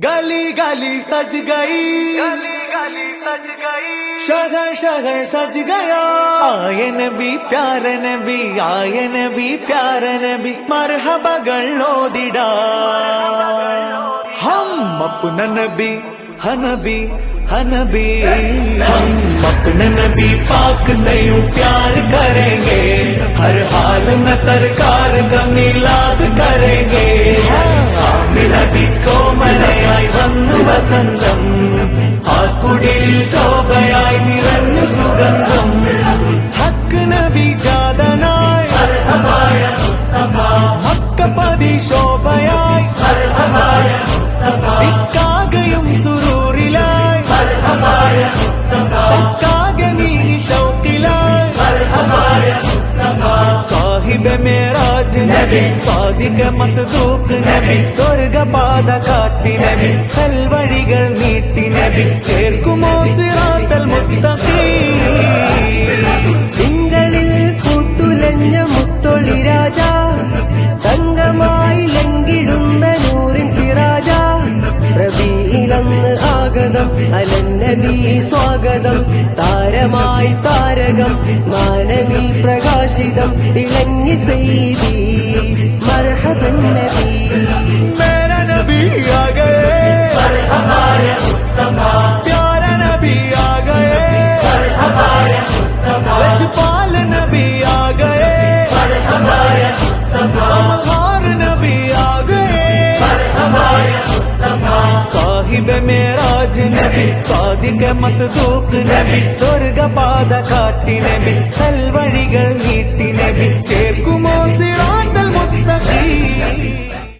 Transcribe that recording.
गली गली सज गई। गली गली सज गई। शहर शहर सज गया। आए भी प्यार नबी आए नबी प्यार नबी मरहबा गलो दिडा। हम अपना नबी हनबी हनबी। हम अपने नबी पाक से प्यार करेंगे। हर हाल में सरकार का मिलाद करेंगे। ആ കുടിലിൽ ശോഭയായി നിറഞ്ഞു സുഗന്ധം. ഹക്ക് നബി ജാതനായി മക്കപ്പതി ശോഭയായി. ഇക്കാകയും സാഹിബ മേറാജ് നബി സാദിക മസ്ദൂക്ക് നബി സ്വർഗപാത കാട്ടി നബി സൽവഴികൾ നീട്ടി നബി ചേർക്കുമോ സിറാത്തൽ മുസ്തഖീ? തിങ്കളിൽ പൂത്തുലഞ്ഞ മുത്തൊളി രാജ തങ്കമായി ലങ്കിടുന്ന നൂറിൻ സിറാജ റബിയിലന്ന് ആഗതം അലന്നബി സ്വാഗതം. താരമായി താരകം മാനവിൽ പ്രകാശിതം. തിളങ്ങി സെയ്തി മർഹബൻ സാഹിബ മേരാജ് നബി സാദിക മസ്ദൂക്ക് നബി സ്വർഗപാത കാട്ടി നബി സൽവഴികൾ നീട്ടി നബി ചേർക്കുമോ മുസ്തഖീം